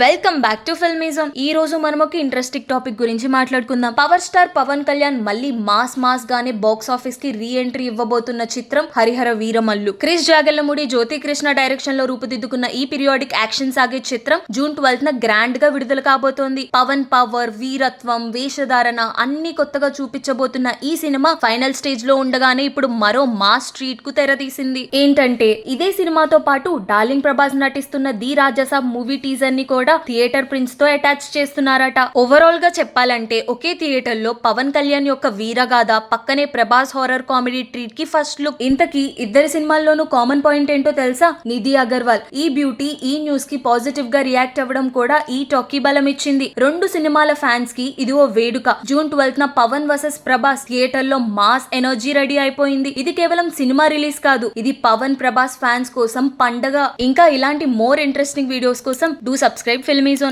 Welcome back to ఫిల్మిజం ఈ రోజు మనం ఒక ఇంట్రెస్టింగ్ టాపిక్ గురించి మాట్లాడుకుందాం. పవర్ స్టార్ పవన్ కళ్యాణ్ మళ్ళీ మాస్ మాస్ గానే బాక్స్ ఆఫీస్కి రీ ఎంట్రీ ఇవ్వబోతున్న చిత్రం హరిహర వీరమల్లు. క్రిష్ జాగల్లముడి జ్యోతి కృష్ణ డైరెక్షన్లో రూపుదిద్దుకున్న ఈ పీరియాడిక్ యాక్షన్ సాగే చిత్రం జూన్ ట్వెల్త్ న గ్రాండ్గా విడుదల కాబోతోంది. పవన్ పవర్ వీరత్వం వేషధారణ అన్ని కొత్తగా చూపించబోతున్న ఈ సినిమా ఫైనల్ స్టేజ్లో ఉండగానే ఇప్పుడు మరో మాస్ స్ట్రీట్కు తెరదీసింది ఏంటంటే ఇదే సినిమాతో పాటు డార్లింగ్ ప్రభాస్ నటిస్తున్న ది రాజాసాబ్ మూవీ టీజర్ని కూడా థియేటర్ ప్రిన్స్తో అటాచ్ చేస్తున్నారట. ఓవరాల్గా చెప్పాలంటే ఒకే థియేటర్లో పవన్ కళ్యాణ్ యొక్క వీరగాథ పక్కనే ప్రభాస్ హారర్ కామెడీ ట్రీట్కి ఫస్ట్ లుక్ ఇంతకీ ఇద్దరి సినిమాల్లోనూ కామన్ పాయింట్ ఏంటో తెలుసా? నిధి అగర్వాల్. ఈ బ్యూటీ ఈ న్యూస్కి పాజిటివ్గా రియాక్ట్ అవ్వడం కూడా ఈ టాకీ బలం ఇచ్చింది రెండు సినిమాల ఫ్యాన్స్కి ఇది ఓ వేడుక. జూన్ ట్వెల్త్ న పవన్ వర్సెస్ ప్రభాస్ థియేటర్లో మాస్ ఎనర్జీ రెడీ అయిపోయింది. ఇది కేవలం సినిమా రిలీజ్ కాదు. ఇది పవన్ ప్రభాస్ ఫ్యాన్స్ కోసం పండగ. ఇంకా ఇలాంటి మోర్ ఇంట్రెస్టింగ్ వీడియోస్ కోసం డూ సబ్స్క్రైబ్ ఫిల్మీ జోన్